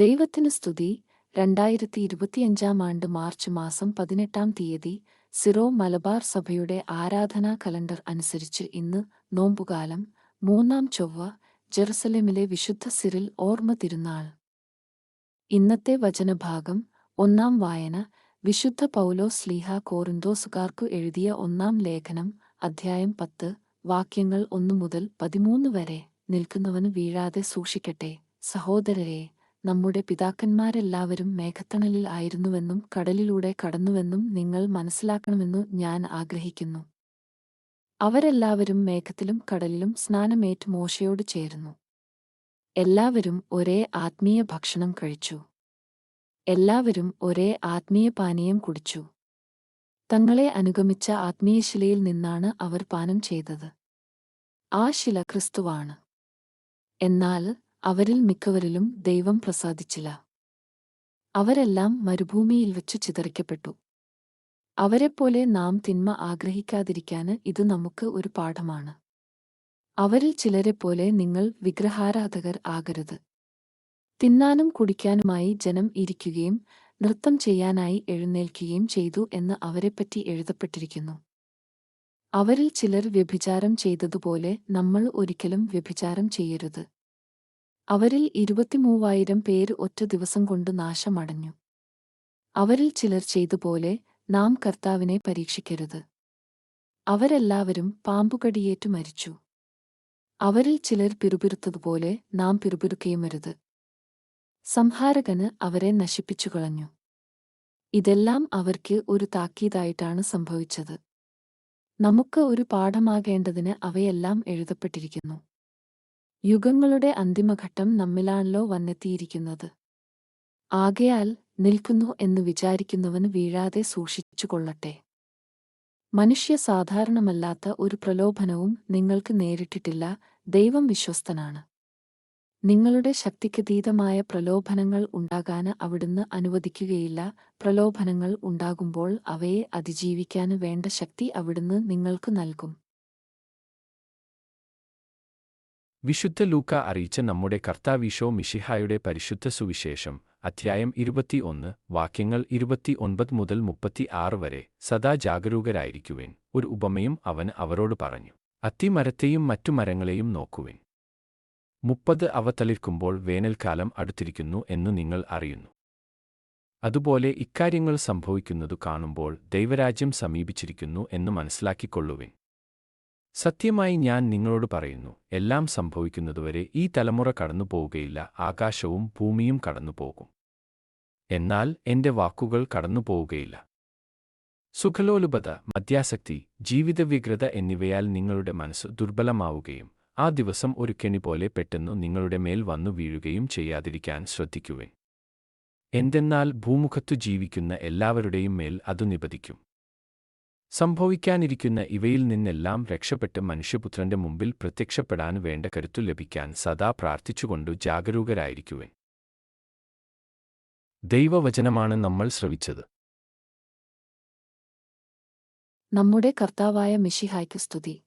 ദൈവത്തിന് സ്തുതി. രണ്ടായിരത്തി ഇരുപത്തിയഞ്ചാം ആണ്ട് മാർച്ച് മാസം പതിനെട്ടാം തീയതി സിറോ മലബാർ സഭയുടെ ആരാധനാ കലണ്ടർ അനുസരിച്ച് ഇന്ന് നോമ്പുകാലം മൂന്നാം ചൊവ്വ ജെറുസലേമിലെ വിശുദ്ധ സിറിൽ ഓർമ്മ തിരുനാൾ. ഇന്നത്തെ വചനഭാഗം ഒന്നാം വായന വിശുദ്ധ പൗലോ സ്ലീഹ കോറിന്തോസുകാർക്കു എഴുതിയ ഒന്നാം ലേഖനം അധ്യായം പത്ത് വാക്യങ്ങൾ ഒന്നു മുതൽ പതിമൂന്ന് വരെ. നിൽക്കുന്നവന് വീഴാതെ സൂക്ഷിക്കട്ടെ. സഹോദരരെ നമ്മുടെ പിതാക്കന്മാരെല്ലാവരും മേഘത്തണലിൽ ആയിരുന്നുവെന്നും കടലിലൂടെ കടന്നുവെന്നും നിങ്ങൾ മനസ്സിലാക്കണമെന്നു ഞാൻ ആഗ്രഹിക്കുന്നു. അവരെല്ലാവരും മേഘത്തിലും കടലിലും സ്നാനമേറ്റ് മോശയോട് ചേരുന്നു. എല്ലാവരും ഒരേ ആത്മീയ ഭക്ഷണം കഴിച്ചു. എല്ലാവരും ഒരേ ആത്മീയ പാനീയം കുടിച്ചു. തങ്ങളെ അനുഗമിച്ച ആത്മീയശിലയിൽ നിന്നാണ് അവർ പാനം ചെയ്തത്. ആ ശില ക്രിസ്തുവാണ്. എന്നാൽ അവരിൽ മിക്കവരിലും ദൈവം പ്രസാദിച്ചില്ല. അവരെല്ലാം മരുഭൂമിയിൽ വച്ചു ചിതറിക്കപ്പെട്ടു. അവരെപ്പോലെ നാം തിന്മ ആഗ്രഹിക്കാതിരിക്കാന് ഇത് നമുക്ക് ഒരു പാഠമാണ്. അവരിൽ ചിലരെപ്പോലെ നിങ്ങൾ വിഗ്രഹാരാധകർ ആകരുത്. തിന്നാനും കുടിക്കാനുമായി ജനം ഇരിക്കുകയും നൃത്തം ചെയ്യാനായി എഴുന്നേൽക്കുകയും ചെയ്തു എന്ന് അവരെപ്പറ്റി എഴുതപ്പെട്ടിരിക്കുന്നു. അവരിൽ ചിലർ വ്യഭിചാരം ചെയ്തതുപോലെ നമ്മൾ ഒരിക്കലും വ്യഭിചാരം ചെയ്യരുത്. അവരിൽ ഇരുപത്തിമൂവായിരം പേര് ഒറ്റ ദിവസം കൊണ്ട് നാശമടഞ്ഞു. അവരിൽ ചിലർ ചെയ്തുപോലെ നാം കർത്താവിനെ പരീക്ഷിക്കരുത്. അവരെല്ലാവരും പാമ്പുകടിയേറ്റു മരിച്ചു. അവരിൽ ചിലർ പിറുപിറുത്തതുപോലെ നാം പിറുപിറുക്കയുമരുത് സംഹാരകന് അവരെ നശിപ്പിച്ചു കളഞ്ഞു. ഇതെല്ലാം അവർക്ക് ഒരു താക്കീതായിട്ടാണ് സംഭവിച്ചത്. നമുക്ക് ഒരു പാഠമാകേണ്ടതിന് അവയെല്ലാം എഴുതപ്പെട്ടിരിക്കുന്നു. യുഗങ്ങളുടെ അന്തിമഘട്ടം നമ്മിലാണല്ലോ വന്നെത്തിയിരിക്കുന്നത്. ആകയാൽ നിൽക്കുന്നു എന്ന് വിചാരിക്കുന്നവന് വീഴാതെ സൂക്ഷിച്ചുകൊള്ളട്ടെ. മനുഷ്യ സാധാരണമല്ലാത്ത ഒരു പ്രലോഭനവും നിങ്ങൾക്ക് നേരിട്ടിട്ടില്ല. ദൈവം വിശ്വസ്തനാണ്. നിങ്ങളുടെ ശക്തിക്കതീതമായ പ്രലോഭനങ്ങൾ ഉണ്ടാകാന് അവിടുന്ന് അനുവദിക്കുകയില്ല. പ്രലോഭനങ്ങൾ ഉണ്ടാകുമ്പോൾ അവയെ അതിജീവിക്കാന് വേണ്ട ശക്തി അവിടുന്ന് നിങ്ങൾക്ക് നൽകും. വിശുദ്ധ ലൂക്ക അറിയിച്ച നമ്മുടെ കർത്താവീശോ മിഷിഹായുടെ പരിശുദ്ധ സുവിശേഷം അധ്യായം ഇരുപത്തിയൊന്ന് വാക്യങ്ങൾ ഇരുപത്തിയൊൻപത് മുതൽ മുപ്പത്തി ആറ് വരെ സദാ ജാഗരൂകരായിരിക്കുവേൻ. ഒരു ഉപമയും അവൻ അവരോട് പറഞ്ഞു അത്തിമരത്തെയും മറ്റു മരങ്ങളെയും നോക്കുവിൻ. മുപ്പത് അവ തളിർക്കുമ്പോൾ വേനൽക്കാലം അടുത്തിരിക്കുന്നു എന്ന് നിങ്ങൾ അറിയുന്നു. അതുപോലെ ഇക്കാര്യങ്ങൾ സംഭവിക്കുന്നതു കാണുമ്പോൾ ദൈവരാജ്യം സമീപിച്ചിരിക്കുന്നു എന്ന് മനസ്സിലാക്കിക്കൊള്ളുവിൻ. സത്യമായി ഞാൻ നിങ്ങളോട് പറയുന്നു എല്ലാം സംഭവിക്കുന്നതുവരെ ഈ തലമുറ കടന്നു പോവുകയില്ല ആകാശവും ഭൂമിയും കടന്നുപോകും. എന്നാൽ എന്റെ വാക്കുകൾ കടന്നു പോവുകയില്ല സുഖലോലുപത മദ്യാസക്തി ജീവിതവ്യഗ്രത എന്നിവയാൽ നിങ്ങളുടെ മനസ്സ് ദുർബലമാവുകയും ആ ദിവസം ഒരു കെണി പോലെ പെട്ടെന്നു നിങ്ങളുടെ മേൽ വന്നു വീഴുകയും ചെയ്യാതിരിക്കാൻ ശ്രദ്ധിക്കുവേ എന്തെന്നാൽ ഭൂമുഖത്തു ജീവിക്കുന്ന എല്ലാവരുടെയും മേൽ അതു നിപതിക്കും. സംഭവിക്കാനിരിക്കുന്ന ഇവയിൽ നിന്നെല്ലാം രക്ഷപ്പെട്ട് മനുഷ്യപുത്രന്റെ മുമ്പിൽ പ്രത്യക്ഷപ്പെടാൻ വേണ്ട കരുത്തു ലഭിക്കാൻ സദാ പ്രാർത്ഥിച്ചുകൊണ്ടു ജാഗരൂകരായിരിക്കുവൻ. ദൈവവചനമാണ് നമ്മൾ ശ്രവിച്ചത്. നമ്മുടെ കർത്താവായ മിഷിഹായ്ക്ക് സ്തുതി.